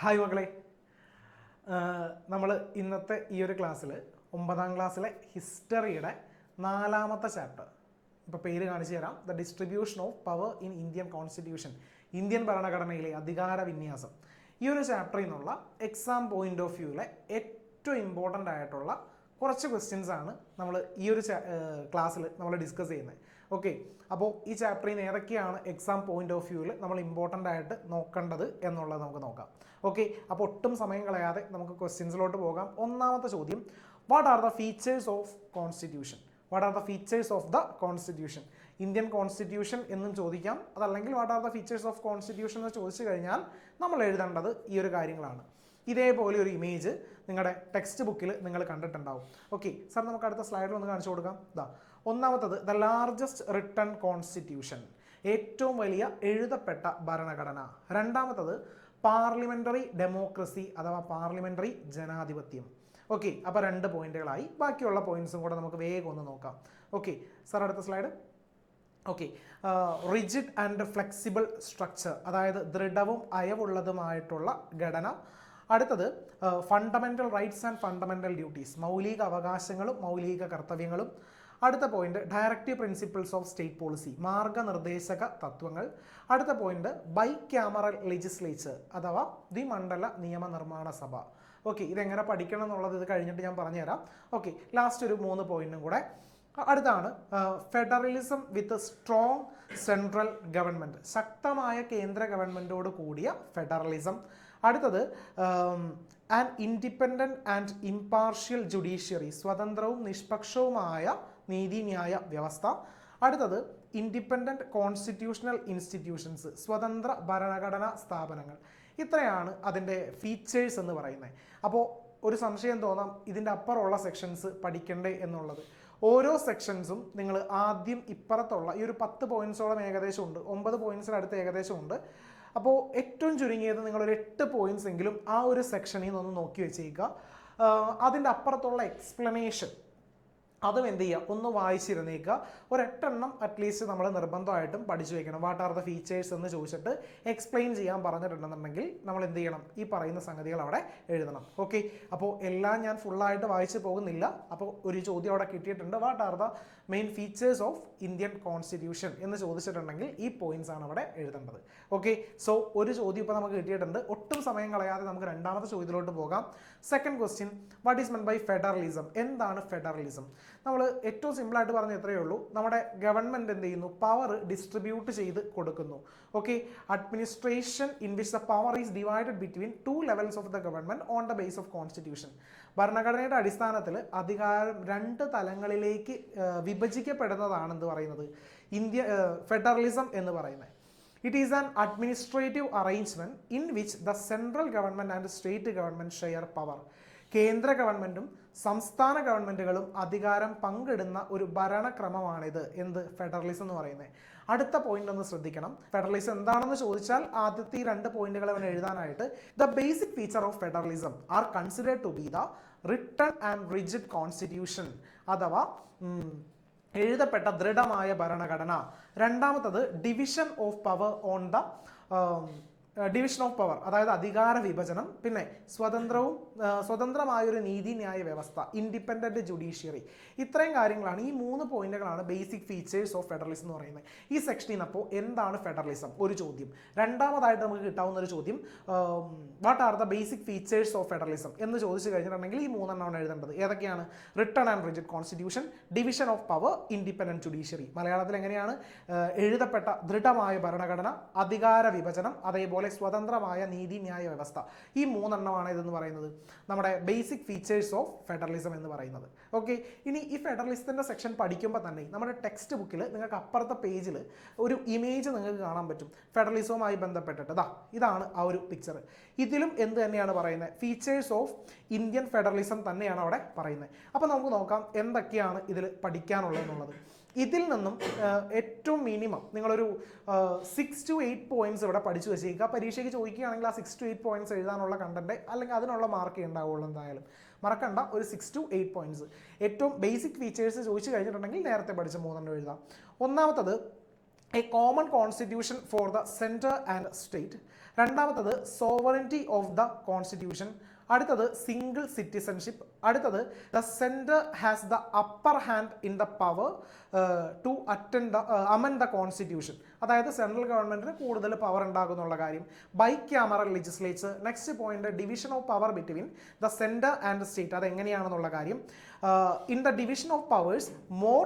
Hi മക്കളെ. നമ്മൾ ഇന്നത്തെ ഈ ഒരു ക്ലാസ്സിൽ ഒമ്പതാം ക്ലാസ്സിലെ ഹിസ്റ്ററിയുടെ നാലാമത്തെ ചാപ്റ്റർ ഇപ്പോൾ പേര് കാണിച്ചു തരാം. The distribution of power in Indian constitution Indian ഭരണഘടനയിലെ അധികാര വിന്യാസം. ഈ ഒരു ചാപ്റ്ററിൽ നിന്നുള്ള എക്സാം പോയിന്റ് ഓഫ് വ്യൂവിലെ ഏറ്റവും ഇമ്പോർട്ടന്റ് ആയിട്ടുള്ള കുറച്ച് ക്വസ്റ്റ്യൻസ് ആണ് നമ്മൾ ഈ ഒരു ക്ലാസ്സിൽ നമ്മൾ ഡിസ്കസ് ചെയ്യുന്നത്. ഓക്കെ അപ്പോൾ ഈ ചാപ്റ്ററിൽ നിന്ന് ഏതൊക്കെയാണ് എക്സാം പോയിന്റ് ഓഫ് വ്യൂവിൽ നമ്മൾ ഇമ്പോർട്ടന്റ് ആയിട്ട് നോക്കേണ്ടത് എന്നുള്ളത് നമുക്ക് നോക്കാം. ഓക്കെ അപ്പോൾ ഒട്ടും സമയം കളയാതെ നമുക്ക് ക്വസ്റ്റ്യൻസിലോട്ട് പോകാം. ഒന്നാമത്തെ ചോദ്യം what are the features of constitution what are the features of the constitution Indian constitution എന്നും ചോദിക്കാം. അതല്ലെങ്കിൽ what are the features of constitution എന്ന് ചോദിച്ചു കഴിഞ്ഞാൽ നമ്മൾ എഴുതേണ്ടത് ഈ ഒരു കാര്യങ്ങളാണ്. ഇതേപോലെ ഒരു ഇമേജ് നിങ്ങളുടെ ടെക്സ്റ്റ് ബുക്കിൽ നിങ്ങൾ കണ്ടിട്ടുണ്ടാവും. ഓക്കെ സാർ നമുക്ക് അടുത്ത സ്ലൈഡിൽ ഒന്ന് കാണിച്ചു കൊടുക്കാം. ഇതാ ഒന്നാമത്തത് ദ ലാർജസ്റ്റ് റിട്ടൺ കോൺസ്റ്റിറ്റ്യൂഷൻ ഏറ്റവും വലിയ എഴുതപ്പെട്ട ഭരണഘടന. രണ്ടാമത്തത് പാർലമെന്ററി ഡെമോക്രസി അഥവാ പാർലമെന്ററി ജനാധിപത്യം. ഓക്കെ അപ്പോൾ രണ്ട് പോയിന്റുകളായി. ബാക്കിയുള്ള പോയിന്റ്സും കൂടെ നമുക്ക് വേഗം ഒന്ന് നോക്കാം. ഓക്കെ സാർ അടുത്ത slide okay rigid and flexible structure അതായത് ദൃഢവും അയവുള്ളതുമായിട്ടുള്ള ഘടന. അടുത്തത് fundamental rights and fundamental duties മൗലിക അവകാശങ്ങളും മൗലിക കർത്തവ്യങ്ങളും. അടുത്ത point directive principles of state policy മാർഗനിർദ്ദേശക തത്വങ്ങൾ. അടുത്ത പോയിന്റ് ബൈ ക്യാമറൽ ലെജിസ്ലേച്ചർ അഥവാ ദി ദ്വിമണ്ഡല നിയമനിർമ്മാണ സഭ. ഓക്കെ ഇതെങ്ങനെ പഠിക്കണം എന്നുള്ളത് ഇത് കഴിഞ്ഞിട്ട് ഞാൻ പറഞ്ഞുതരാം. ഓക്കെ ലാസ്റ്റ് ഒരു മൂന്ന് പോയിന്റും കൂടെ. അടുത്താണ് federalism with strong central government ശക്തമായ കേന്ദ്ര ഗവൺമെന്റോട് കൂടിയ ഫെഡറലിസം അടുത്തത് and independent and impartial judiciary സ്വതന്ത്രവും നിഷ്പക്ഷവുമായ നീതിന്യായ വ്യവസ്ഥ. അടുത്തത് ഇൻഡിപെൻഡന്റ് കോൺസ്റ്റിറ്റ്യൂഷണൽ ഇൻസ്റ്റിറ്റ്യൂഷൻസ് സ്വതന്ത്ര ഭരണഘടനാ സ്ഥാപനങ്ങൾ. ഇത്രയാണ് അതിന്റെ ഫീച്ചേഴ്സ് എന്ന് പറയുന്നത്. അപ്പോൾ ഒരു സംശയം തോന്നാം ഇതിന്റെ അപ്പുറമുള്ള സെക്ഷൻസ് പഠിക്കണ്ടേ എന്നുള്ളത്. ഓരോ സെക്ഷൻസും നിങ്ങൾ ആദ്യം ഇപ്പുറത്തുള്ള ഈ ഒരു പത്ത് പോയിന്റ്സോളം ഏകദേശം ഉണ്ട് ഒമ്പത് പോയിന്റ്സിനടുത്ത് ഏകദേശം ഉണ്ട് അപ്പോൾ ഏറ്റവും ചുരുങ്ങിയത് നിങ്ങളൊരു എട്ട് പോയിന്റ്സ് എങ്കിലും ആ ഒരു സെക്ഷനിൽ നിന്നൊന്ന് നോക്കി വെച്ചേക്കുക. അതിന്റെ അപ്പുറത്തുള്ള എക്സ്പ്ലനേഷൻ അതും എന്ത് ചെയ്യുക ഒന്ന് വായിച്ചിരുന്നേക്കുക. ഒരെട്ടെണ്ണം അറ്റ്ലീസ്റ്റ് നമ്മൾ നിർബന്ധമായിട്ടും പഠിച്ചു വെക്കണം. വാട്ട് ആർ ദ ഫീച്ചേഴ്സ് എന്ന് ചോദിച്ചിട്ട് എക്സ്പ്ലെയിൻ ചെയ്യാൻ പറഞ്ഞിട്ടുണ്ടെന്നുണ്ടെങ്കിൽ നമ്മൾ എന്ത് ചെയ്യണം? ഈ പറയുന്ന സംഗതികൾ അവിടെ എഴുതണം. ഓക്കെ അപ്പോൾ എല്ലാം ഞാൻ ഫുള്ളായിട്ട് വായിച്ചു പോകുന്നില്ല. അപ്പോൾ ഒരു ചോദ്യം അവിടെ കിട്ടിയിട്ടുണ്ട്. What are the main features of Indian constitution എന്ന് ചോദിച്ചിട്ടുണ്ടെങ്കിൽ ഈ പോയിന്റ്സ് ആണ് അവിടെ എഴുതേണ്ടത്. ഓക്കെ സോ ഒരു ചോദ്യം ഇപ്പോൾ നമുക്ക് കിട്ടിയിട്ടുണ്ട്. ഒട്ടും സമയം കളയാതെ നമുക്ക് രണ്ടാമത്തെ ചോദ്യത്തിലോട്ട് പോകാം. Second question what is meant by federalism എന്താണ് ഫെഡറലിസം നമ്മൾ ഏറ്റവും സിമ്പിളായിട്ട് പറഞ്ഞ എത്രയേ ഉള്ളൂ. നമ്മുടെ ഗവൺമെന്റ് എന്ത് ചെയ്യുന്നു? പവർ ഡിസ്ട്രിബ്യൂട്ട് ചെയ്ത് കൊടുക്കുന്നു. Okay administration in which the power is divided between two levels of the government on the base of constitution ഭരണഘടനയുടെ അടിസ്ഥാനത്തിൽ അധികാരം രണ്ട് തലങ്ങളിലേക്ക് വിഭജിക്കപ്പെടുന്നതാണെന്ന് പറയുന്നത് ഇന്ത്യ ഫെഡറലിസം എന്ന് പറയുന്നത്. It is an administrative arrangement in which the central government and state government share power കേന്ദ്ര ഗവൺമെന്റും സംസ്ഥാന ഗവൺമെന്റുകളും അധികാരം പങ്കിടുന്ന ഒരു ഭരണക്രമമാണിത് എന്ത്? ഫെഡറലിസം എന്ന് പറയുന്നത്. അടുത്ത പോയിന്റ് ഒന്ന് ശ്രദ്ധിക്കണം. ഫെഡറലിസം എന്താണെന്ന് ചോദിച്ചാൽ ആദ്യത്തെ ഈ രണ്ട് പോയിന്റുകൾ അവൻ എഴുതാനായിട്ട് the basic feature of federalism are considered to be the written and rigid constitution അഥവാ എഴുതപ്പെട്ട ദൃഢമായ ഭരണഘടന. രണ്ടാമത്തത് division of power on the division of power അതായത് അധികാര വിഭജനം പിന്നെ സ്വതന്ത്രവും സ്വതന്ത്രമായൊരു നീതിന്യായ വ്യവസ്ഥ ഇൻഡിപെൻഡന്റ് ജുഡീഷ്യറി ഇത്രയും കാര്യങ്ങളാണ് ഈ മൂന്ന് പോയിന്റുകളാണ് ബേസിക് ഫീച്ചേഴ്സ് ഓഫ് ഫെഡറലിസം എന്ന് പറയുന്നത്. ഈ സെക്ഷനിൽ നിന്ന് അപ്പോൾ എന്താണ് ഫെഡറലിസം ഒരു ചോദ്യം. രണ്ടാമതായിട്ട് നമുക്ക് കിട്ടാവുന്ന ഒരു ചോദ്യം what are the basic features of federalism എന്ന് ചോദിച്ചു കഴിഞ്ഞിട്ടുണ്ടെങ്കിൽ ഈ മൂന്നെണ്ണമാണ് എഴുതേണ്ടത് ഏതൊക്കെയാണ്? Written and rigid constitution division of power independent judiciary മലയാളത്തിൽ എങ്ങനെയാണ്? എഴുതപ്പെട്ട ദൃഢമായ ഭരണഘടന അധികാര വിഭജനം അതേപോലെ സ്വതന്ത്രമായ നീതിന്യായ വ്യവസ്ഥ. ഈ മൂന്നെണ്ണമാണ് ഇതെന്ന് പറയുന്നത്. നമ്മുടെ ബേസിക് ഫീച്ചേഴ്സ് ഓഫ് ഫെഡറലിസം എന്ന് പറയുന്നത്. ഓക്കെ ഇനി ഈ ഫെഡറലിസത്തിന്റെ സെക്ഷൻ പഠിക്കുമ്പോൾ തന്നെ നമ്മുടെ ടെക്സ്റ്റ് ബുക്കിൽ നിങ്ങൾക്ക് അപ്പുറത്തെ പേജിൽ ഒരു ഇമേജ് നിങ്ങൾക്ക് കാണാൻ പറ്റും. ഫെഡറലിസവുമായി ബന്ധപ്പെട്ടിട്ട്. ദാ ഇതാണ് ആ ഒരു പിക്ചർ ഇതിലും എന്ത് തന്നെയാണ് പറയുന്നത്? ഫീച്ചേഴ്സ് ഓഫ് ഇന്ത്യൻ ഫെഡറലിസം തന്നെയാണ് അവിടെ പറയുന്നത്. അപ്പോൾ നമുക്ക് നോക്കാം എന്തൊക്കെയാണ് ഇതിൽ പഠിക്കാനുള്ളതെന്നുള്ളത്. ഇതിൽ നിന്നും ഏറ്റവും മിനിമം നിങ്ങളൊരു സിക്സ് ടു എയ്റ്റ് പോയിന്റ്സ് ഇവിടെ പഠിച്ചു വെച്ചേക്കുക പരീക്ഷയ്ക്ക് ചോദിക്കുകയാണെങ്കിൽ ആ സിക്സ് ടു എയ്റ്റ് പോയിന്റ്സ് എഴുതാനുള്ള കണ്ടന്റ് അല്ലെങ്കിൽ അതിനുള്ള മാർക്ക് ഉണ്ടാവുള്ളൂ എന്തായാലും. മറക്കണ്ട ഒരു സിക്സ് ടു എയ്റ്റ് പോയിന്റ്സ് ഏറ്റവും ബേസിക് ഫീച്ചേഴ്സ് ചോദിച്ചു കഴിഞ്ഞിട്ടുണ്ടെങ്കിൽ നേരത്തെ പഠിച്ച മൂന്നെണ്ണം എഴുതാം. ഒന്നാമത്തത് a common constitution for the centre and state രണ്ടാമത്തത് സോവറിറ്റി ഓഫ് ദ കോൺസ്റ്റിറ്റ്യൂഷൻ അടുത്തത് സിംഗിൾ സിറ്റിസൺഷിപ്പ് അടുത്തത് the centre has the upper hand in the power to attend amend the constitution അതായത് സെൻട്രൽ ഗവൺമെന്റിന് കൂടുതൽ പവർ ഉണ്ടാകുന്നുള്ള കാര്യം. By camera legislature next point division of power between the centre and state അത് എങ്ങനെയാണെന്നുള്ള കാര്യം in the division of powers more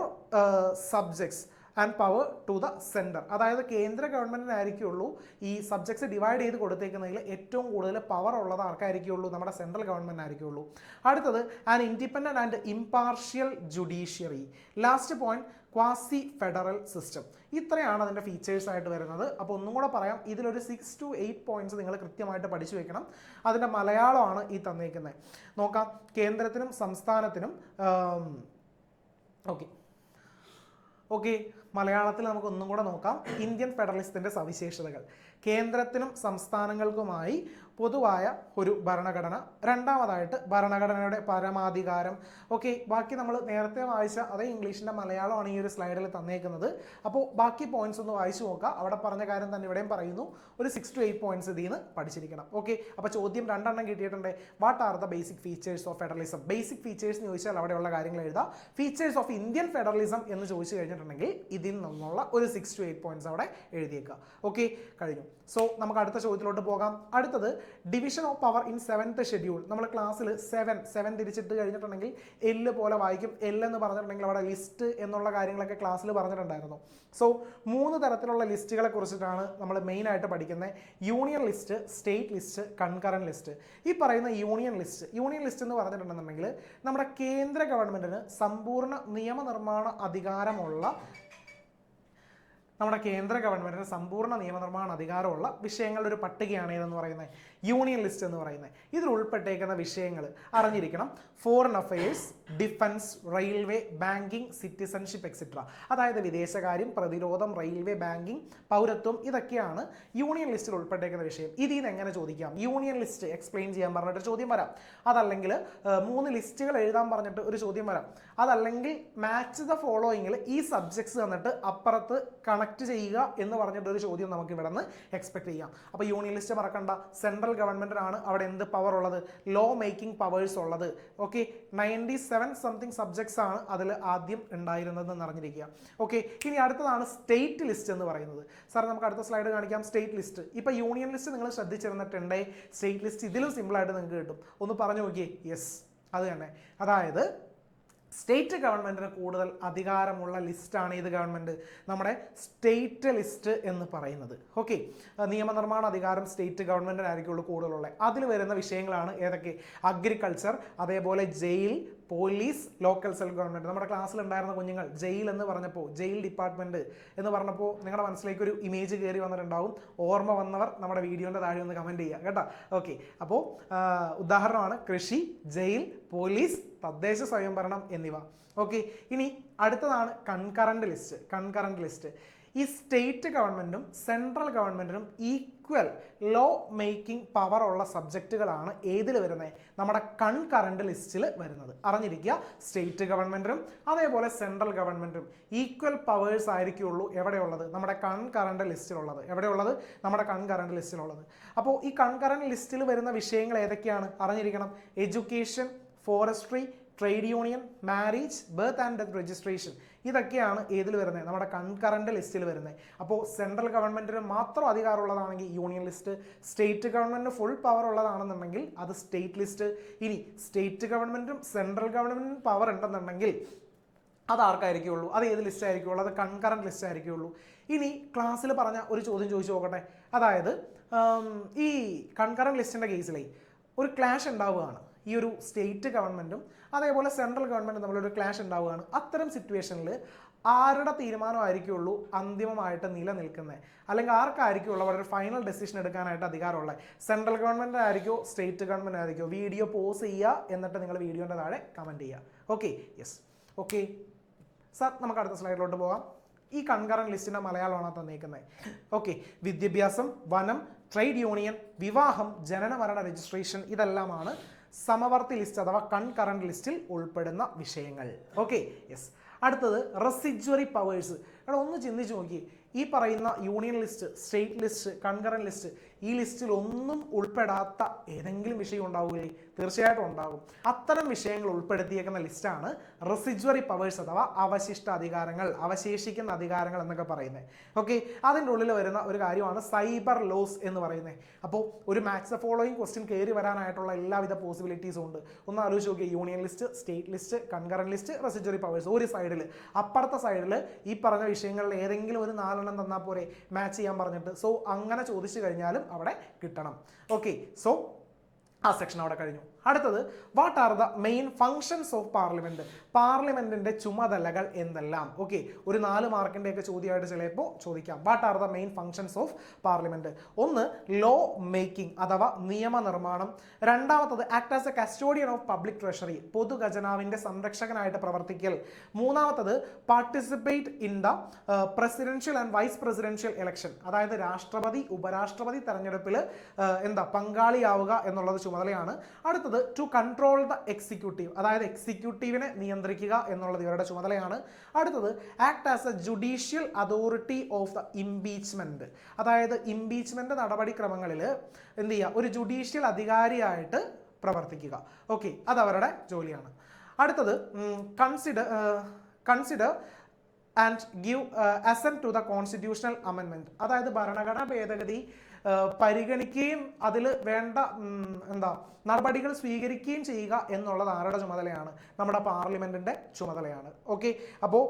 subjects and power to the centre അതായത് കേന്ദ്ര ഗവൺമെന്റിനായിരിക്കുള്ളൂ ഈ സബ്ജക്ട്സ് ഡിവൈഡ് ചെയ്ത് കൊടുത്തേക്കുന്നതിൽ ഏറ്റവും കൂടുതൽ പവർ ഉള്ളത് ആർക്കായിരിക്കുള്ളൂ? നമ്മുടെ സെൻട്രൽ ഗവൺമെന്റിനായിരിക്കുള്ളൂ അടുത്തത് an independent and impartial judiciary last point quasi federal system ഇത്രയാണ് അതിന്റെ ഫീച്ചേഴ്സ് ആയിട്ട് വരുന്നത്. അപ്പോൾ ഒന്നും കൂടെ പറയാം ഇതിലൊരു സിക്സ് ടു എയ്റ്റ് പോയിന്റ്സ് നിങ്ങൾ കൃത്യമായിട്ട് പഠിച്ചു വെക്കണം. അതിന്റെ മലയാളമാണ് ഈ തന്നേക്കുന്നത് നോക്കാം കേന്ദ്രത്തിനും സംസ്ഥാനത്തിനും ഓക്കെ ഓക്കെ മലയാളത്തിൽ നമുക്ക് ഒന്നും കൂടെ നോക്കാം. ഇന്ത്യൻ ഫെഡറലിസത്തിന്റെ സവിശേഷതകൾ. കേന്ദ്രത്തിനും സംസ്ഥാനങ്ങൾക്കുമായി പൊതുവായ ഒരു ഭരണഘടന. രണ്ടാമതായിട്ട് ഭരണഘടനയുടെ പരമാധികാരം. ഓക്കെ ബാക്കി നമ്മൾ നേരത്തെ വായിച്ച അതേ ഇംഗ്ലീഷിന്റെ മലയാളമാണ് ഈ ഒരു സ്ലൈഡിൽ തന്നേക്കുന്നത്. അപ്പോൾ ബാക്കി പോയിന്റ്സ് ഒന്ന് വായിച്ചു നോക്കുക അവിടെ പറഞ്ഞ കാര്യം തന്നെ ഇവിടെയും പറയുന്നു. ഒരു സിക്സ് ടു എയ്റ്റ് പോയിന്റ്സ് ഇതിൽ നിന്ന് പഠിച്ചിരിക്കണം. ഓക്കെ അപ്പോൾ ചോദ്യം രണ്ടെണ്ണം കിട്ടിയിട്ടുണ്ട്. What are the basic features of federalism basic features എന്ന് ചോദിച്ചാൽ അവിടെയുള്ള കാര്യങ്ങൾ എഴുതാം. ഫീച്ചേഴ്സ് ഓഫ് ഇന്ത്യൻ ഫെഡറലിസം എന്ന് ചോദിച്ചു കഴിഞ്ഞിട്ടുണ്ടെങ്കിൽ ഇതിൽ നിന്നുള്ള ഒരു സിക്സ് ടു എയ്റ്റ് പോയിന്റ്സ് അവിടെ എഴുതിയേക്കുക. ഓക്കെ കഴിഞ്ഞു. സോ നമുക്ക് അടുത്ത ചോദ്യത്തിലോട്ട് പോകാം. അടുത്തത് division of power in seventh schedule നമ്മൾ ക്ലാസ്സിൽ സെവൻ സെവൻ തിരിച്ചിട്ട് കഴിഞ്ഞിട്ടുണ്ടെങ്കിൽ എല്ല് പോലെ വായിക്കും. എൽ എന്ന് പറഞ്ഞിട്ടുണ്ടെങ്കിൽ അവിടെ ലിസ്റ്റ് എന്നുള്ള കാര്യങ്ങളൊക്കെ ക്ലാസ്സിൽ പറഞ്ഞിട്ടുണ്ടായിരുന്നു. സോ മൂന്ന് തരത്തിലുള്ള ലിസ്റ്റുകളെ കുറിച്ചിട്ടാണ് നമ്മൾ മെയിൻ ആയിട്ട് പഠിക്കുന്നത് union list state list concurrent list ഈ പറയുന്ന യൂണിയൻ ലിസ്റ്റ് യൂണിയൻ ലിസ്റ്റ് എന്ന് പറഞ്ഞിട്ടുണ്ടെന്നുണ്ടെങ്കിൽ നമ്മുടെ കേന്ദ്ര ഗവൺമെന്റിന് സമ്പൂർണ നിയമനിർമ്മാണ അധികാരമുള്ള നമ്മുടെ കേന്ദ്ര ഗവൺമെന്റിന് സമ്പൂർണ നിയമനിർമ്മാണ അധികാരമുള്ള വിഷയങ്ങളുടെ ഒരു പട്ടികയാണ് ഇതെന്ന് പറയുന്നത്? യൂണിയൻ ലിസ്റ്റ് എന്ന് പറയുന്നത്. ഇതിൽ ഉൾപ്പെട്ടേക്കുന്ന വിഷയങ്ങൾ അറിഞ്ഞിരിക്കണം. Foreign affairs defence railway banking citizenship etcetera അതായത് വിദേശകാര്യം പ്രതിരോധം റെയിൽവേ ബാങ്കിങ് പൗരത്വം ഇതൊക്കെയാണ് യൂണിയൻ ലിസ്റ്റിൽ ഉൾപ്പെട്ടേക്കുന്ന വിഷയം. ഇതിൽ നിന്ന് എങ്ങനെ ചോദിക്കാം? യൂണിയൻ ലിസ്റ്റ് എക്സ്പ്ലെയിൻ ചെയ്യാൻ പറഞ്ഞിട്ട് ചോദ്യം വരാം. അതല്ലെങ്കിൽ മൂന്ന് ലിസ്റ്റുകൾ എഴുതാൻ പറഞ്ഞിട്ട് ഒരു ചോദ്യം വരാം. അതല്ലെങ്കിൽ മാച്ച് ദ ഫോളോയിങ്ങിൽ ഈ സബ്ജക്ട്സ് തന്നിട്ട് അപ്പുറത്ത് കണക്ട് ചെയ്യുക എന്ന് പറഞ്ഞിട്ട് ഒരു ചോദ്യം നമുക്ക് ഇവിടെ നിന്ന് എക്സ്പെക്ട് ചെയ്യാം. അപ്പോൾ യൂണിയൻ ലിസ്റ്റ് മറക്കണ്ട സെൻട്രൽ ഗവൺമെന്റിനാണ് അവിടെ എന്ത് പവർ ഉള്ളത്? ലോ മേക്കിംഗ് പവേഴ്സ് ഉള്ളത്. Okay ninety seven something subjects ആണ് അതിൽ ആദ്യം ഉണ്ടായിരുന്നതെന്ന് അറിഞ്ഞിരിക്കുക. ഓക്കെ ഇനി അടുത്തതാണ് സ്റ്റേറ്റ് ലിസ്റ്റ് എന്ന് പറയുന്നത്. സാർ നമുക്ക് അടുത്ത സ്ലൈഡ് കാണിക്കാം. സ്റ്റേറ്റ് ലിസ്റ്റ് ഇപ്പോൾ യൂണിയൻ ലിസ്റ്റ് നിങ്ങൾ ശ്രദ്ധിച്ചിരുന്നിട്ടുണ്ടേ? സ്റ്റേറ്റ് ലിസ്റ്റ് ഇതിലും സിമ്പിളായിട്ട് നിങ്ങൾക്ക് കിട്ടും. ഒന്ന് പറഞ്ഞു നോക്കിയേ. യെസ് അത് തന്നെ. അതായത് സ്റ്റേറ്റ് ഗവൺമെന്റിന് കൂടുതൽ അധികാരമുള്ള ലിസ്റ്റാണ് ഏത് ഗവൺമെന്റ് നമ്മുടെ സ്റ്റേറ്റ് ലിസ്റ്റ് എന്ന് പറയുന്നത്. ഓക്കെ. നിയമനിർമ്മാണ അധികാരം സ്റ്റേറ്റ് ഗവൺമെന്റിനായിരിക്കുള്ളൂ കൂടുതലുള്ളത്. അതിൽ വരുന്ന വിഷയങ്ങളാണ് ഏതൊക്കെ? അഗ്രികൾച്ചർ അതേപോലെ jail police local self government നമ്മുടെ ക്ലാസ്സിൽ ഉണ്ടായിരുന്ന കുഞ്ഞുങ്ങൾ ജയിൽ എന്ന് പറഞ്ഞപ്പോൾ ജയിൽ ഡിപ്പാർട്ട്മെന്റ് എന്ന് പറഞ്ഞപ്പോൾ നിങ്ങളുടെ മനസ്സിലേക്ക് ഒരു ഇമേജ് കയറി വന്നിട്ടുണ്ടാവും. ഓർമ്മ വന്നവർ നമ്മുടെ വീഡിയോന്റെ താഴെ ഒന്ന് കമന്റ് ചെയ്യുക കേട്ടോ. ഓക്കെ അപ്പോൾ ഉദാഹരണമാണ് കൃഷി ജയിൽ പോലീസ് തദ്ദേശ സ്വയംഭരണം എന്നിവ. ഓക്കെ ഇനി അടുത്തതാണ് കൺകറന്റ് ലിസ്റ്റ് കൺകറന്റ് ലിസ്റ്റ് ഈ സ്റ്റേറ്റ് ഗവൺമെന്റും സെൻട്രൽ ഗവൺമെന്റിനും ഈക്വൽ ലോ മേക്കിംഗ് പവർ ഉള്ള സബ്ജക്റ്റുകളാണ് ഏതിൽ വരുന്നത് നമ്മുടെ കൺ കറണ്ട് ലിസ്റ്റിൽ വരുന്നത്. അറിഞ്ഞിരിക്കുക സ്റ്റേറ്റ് ഗവൺമെന്റിനും അതേപോലെ സെൻട്രൽ ഗവൺമെന്റും ഈക്വൽ പവേഴ്സ് ആയിരിക്കുള്ളൂ എവിടെയുള്ളത്? നമ്മുടെ കൺ കറണ്ട് ലിസ്റ്റിലുള്ളത്. എവിടെയുള്ളത്? നമ്മുടെ കൺ കറണ്ട് ലിസ്റ്റിലുള്ളത്. അപ്പോൾ ഈ കൺ കറണ്ട് ലിസ്റ്റിൽ വരുന്ന വിഷയങ്ങൾ ഏതൊക്കെയാണ്? അറിഞ്ഞിരിക്കണം. Education forestry trade union marriage birth and death registration ഇതൊക്കെയാണ് ഏതിൽ വരുന്നത്? നമ്മുടെ കൺകറന്റ് ലിസ്റ്റിൽ വരുന്നത്. അപ്പോൾ സെൻട്രൽ ഗവൺമെന്റിന് മാത്രം അധികാരമുള്ളതാണെങ്കിൽ യൂണിയൻ ലിസ്റ്റ് സ്റ്റേറ്റ് ഗവൺമെന്റിന് ഫുൾ പവർ ഉള്ളതാണെന്നുണ്ടെങ്കിൽ അത് സ്റ്റേറ്റ് ലിസ്റ്റ് ഇനി സ്റ്റേറ്റ് ഗവൺമെന്റും സെൻട്രൽ ഗവൺമെന്റിനും പവർ ഉണ്ടെന്നുണ്ടെങ്കിൽ അത് ആർക്കായിരിക്കുള്ളൂ? അത് ഏത് ലിസ്റ്റ് ആയിരിക്കുള്ളൂ? അത് കൺകറന്റ് ലിസ്റ്റ് ആയിരിക്കുള്ളൂ. ഇനി ക്ലാസ്സിൽ പറഞ്ഞ ഒരു ചോദ്യം ചോദിച്ചു നോക്കട്ടെ. അതായത് ഈ കൺകറന്റ് ലിസ്റ്റിന്റെ കേസിലേ ഒരു ക്ലാഷ് ഉണ്ടാവുകയാണ്. ഈ ഒരു സ്റ്റേറ്റ് ഗവൺമെന്റും അതേപോലെ സെൻട്രൽ ഗവൺമെന്റും തമ്മിലൊരു ക്ലാഷ് ഉണ്ടാവുകയാണ്. അത്തരം സിറ്റുവേഷനിൽ ആരുടെ തീരുമാനമായിരിക്കുള്ളൂ അന്തിമമായിട്ട് നിലനിൽക്കുന്നത്? അല്ലെങ്കിൽ ആർക്കായിരിക്കുള്ള വളരെ ഫൈനൽ ഡെസിഷൻ എടുക്കാനായിട്ട് അധികാരമുള്ളത്? സെൻട്രൽ ഗവൺമെന്റ് ആയിരിക്കോ സ്റ്റേറ്റ് ഗവൺമെന്റ് ആയിരിക്കോ? വീഡിയോ പോസ് ചെയ്യുക എന്നിട്ട് നിങ്ങൾ വീഡിയോന്റെ താഴെ കമന്റ് ചെയ്യുക. ഓക്കെ യെസ് ഓക്കെ സാർ നമുക്ക് അടുത്ത സ്ലൈഡിലോട്ട് പോകാം ഈ കൺകറന്റ് ലിസ്റ്റിന്റെ മലയാളമാണ് തന്നേക്കുന്നത് ഓക്കെ വിദ്യാഭ്യാസം വനം ട്രേഡ് യൂണിയൻ വിവാഹം ജനന മരണ രജിസ്ട്രേഷൻ ഇതെല്ലാമാണ് സമവർത്തി ലിസ്റ്റ് അഥവാ കൺകറന്റ് ലിസ്റ്റിൽ ഉൾപ്പെടുന്ന വിഷയങ്ങൾ. ഓക്കെ യെസ് അടുത്തത് റെസിജ്വറി പവേഴ്സ് എടാ ഒന്ന് ചിന്തിച്ച് നോക്കി. ഈ പറയുന്ന union list state list concurrent list ഈ ലിസ്റ്റിൽ ഒന്നും ഉൾപ്പെടാത്ത ഏതെങ്കിലും വിഷയം ഉണ്ടാവുകയില്ലേ തീർച്ചയായിട്ടും ഉണ്ടാകും. അത്തരം വിഷയങ്ങൾ ഉൾപ്പെടുത്തിയേക്കുന്ന ലിസ്റ്റാണ് റെസിജ്വറി പവേഴ്സ് അഥവാ അവശിഷ്ട അധികാരങ്ങൾ അവശേഷിക്കുന്ന അധികാരങ്ങൾ എന്നൊക്കെ പറയുന്നത്. ഓക്കെ അതിന്റെ ഉള്ളിൽ വരുന്ന ഒരു കാര്യമാണ് സൈബർ ലോസ് എന്ന് പറയുന്നത്. അപ്പോൾ ഒരു മാച്ച് മാത്സ് ഫോളോയിങ് ക്വസ്റ്റ്യൻ കയറി വരാനായിട്ടുള്ള എല്ലാവിധ പോസിബിലിറ്റീസും ഉണ്ട്. ഒന്ന് ആലോചിച്ച് നോക്കിയ union list state list concurrent list residuary powers ഒരു സൈഡിൽ അപ്പുറത്തെ സൈഡിൽ ഈ പറഞ്ഞ വിഷയങ്ങളിൽ ഏതെങ്കിലും ഒരു നാലെണ്ണം തന്നാൽ പോരെ മാച്ച് ചെയ്യാൻ പറഞ്ഞിട്ട്. സോ അങ്ങനെ ചോദിച്ചു കഴിഞ്ഞാലും അവിടെ കിട്ടണം. ഓക്കെ സോ ആ സെക്ഷൻ അവിടെ കഴിഞ്ഞു. അടുത്തത് what are the main functions of parliament പാർലമെന്റിന്റെ ചുമതലകൾ എന്തെല്ലാം? ഓക്കെ ഒരു നാല് മാർക്കിന്റെ ഒക്കെ ചോദ്യമായിട്ട് ചിലപ്പോൾ ചോദിക്കാം. What are the main functions of parliament ഒന്ന് ലോ മേക്കിംഗ് അഥവാ നിയമനിർമ്മാണം. രണ്ടാമത്തത് act as a custodian of public treasury പൊതുഖജനാവിന്റെ സംരക്ഷകനായിട്ട് പ്രവർത്തിക്കൽ. മൂന്നാമത്തത് participate in the presidential and vice presidential election അതായത് രാഷ്ട്രപതി ഉപരാഷ്ട്രപതി തെരഞ്ഞെടുപ്പിൽ എന്താ പങ്കാളിയാവുക എന്നുള്ളത് ചുമതലയാണ്. അടുത്തത് ടു കൺട്രോൾ ദ എക്സിക്യൂട്ടീവ് അതായത് എക്സിക്യൂട്ടീവിനെ നിയന്ത്രിക്കുക എന്നുള്ളത് ഇവരുടെ ചുമതലയാണ്. അടുത്തത് act as a judicial authority of the impeachment അതായത് ഇംപീച്ച്മെന്റ് നടപടിക്രമങ്ങളിൽ എന്ത് ചെയ്യുക? ഒരു ജുഡീഷ്യൽ അധികാരിയായിട്ട് പ്രവർത്തിക്കുക. ഓക്കെ അത് അവരുടെ ജോലിയാണ്. അടുത്തത് consider consider and give assent to the constitutional അമെൻമെന്റ് അതായത് ഭരണഘടനാ ഭേദഗതി പരിഗണിക്കുകയും അതിൽ വേണ്ട എന്താ നടപടികൾ സ്വീകരിക്കുകയും ചെയ്യുക എന്നുള്ളത് ആരുടെ ചുമതലയാണ്? നമ്മുടെ പാർലമെന്റിന്റെ ചുമതലയാണ്. ഓക്കെ? അപ്പോൾ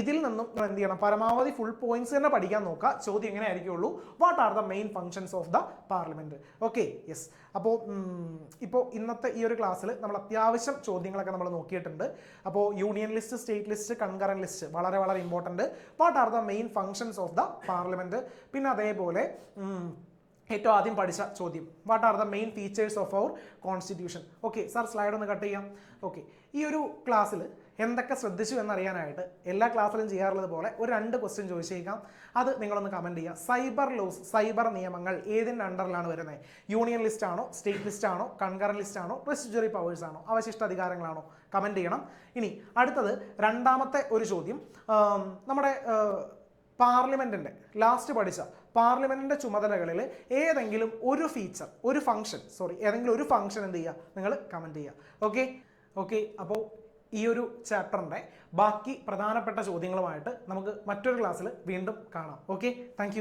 ഇതിൽ നിന്നും എന്ത് ചെയ്യണം? പരമാവധി ഫുൾ പോയിന്റ്സ് തന്നെ പഠിക്കാൻ നോക്കുക. ചോദ്യം എങ്ങനെ ആയിരിക്കുള്ളൂ. What are the main functions of the parliament okay? Yes അപ്പോൾ ഇപ്പോൾ ഇന്നത്തെ ഈ ഒരു ക്ലാസ്സിൽ നമ്മൾ അത്യാവശ്യം ചോദ്യങ്ങളൊക്കെ നമ്മൾ നോക്കിയിട്ടുണ്ട്. അപ്പോൾ union list state list concurrent list വളരെ വളരെ important what are the main functions of the parliament പിന്നെ അതേപോലെ ഏറ്റവും ആദ്യം പഠിച്ച ചോദ്യം. What are the main features of our constitution okay sir slide ഒന്ന് കട്ട് ചെയ്യാം. ഓക്കെ ഈ ഒരു ക്ലാസ്സിൽ എന്തൊക്കെ ശ്രദ്ധിച്ചു എന്നറിയാനായിട്ട് എല്ലാ ക്ലാസ്സിലും ചെയ്യാറുള്ളത് പോലെ ഒരു രണ്ട് ക്വസ്റ്റ്യൻ ചോദിച്ചേക്കാം. അത് നിങ്ങളൊന്ന് കമന്റ് ചെയ്യുക. സൈബർ ലോസ് സൈബർ നിയമങ്ങൾ ഏതിന്റെ അണ്ടറിലാണ് വരുന്നത് യൂണിയൻ ലിസ്റ്റ് ആണോ സ്റ്റേറ്റ് ലിസ്റ്റ് ആണോ കൺകറൻ ലിസ്റ്റ് ആണോ റെസിഡറി പവേഴ്സ് ആണോ അവശിഷ്ട അധികാരങ്ങളാണോ? കമന്റ് ചെയ്യണം. ഇനി അടുത്തത് രണ്ടാമത്തെ ഒരു ചോദ്യം. നമ്മുടെ പാർലമെന്റിന്റെ ലാസ്റ്റ് പഠിച്ച പാർലമെന്റിന്റെ ചുമതലകളിൽ ഏതെങ്കിലും ഒരു ഫീച്ചർ ഒരു ഫംഗ്ഷൻ സോറി ഏതെങ്കിലും ഒരു ഫംഗ്ഷൻ എന്ത് ചെയ്യുക? നിങ്ങൾ കമന്റ് ചെയ്യുക. ഓക്കെ ഓക്കെ അപ്പോൾ ഈ ഒരു ചാപ്റ്ററിന്റെ ബാക്കി പ്രധാനപ്പെട്ട ചോദ്യങ്ങളുമായിട്ട് നമുക്ക് മറ്റൊരു ക്ലാസ്സിൽ വീണ്ടും കാണാം. Okay thank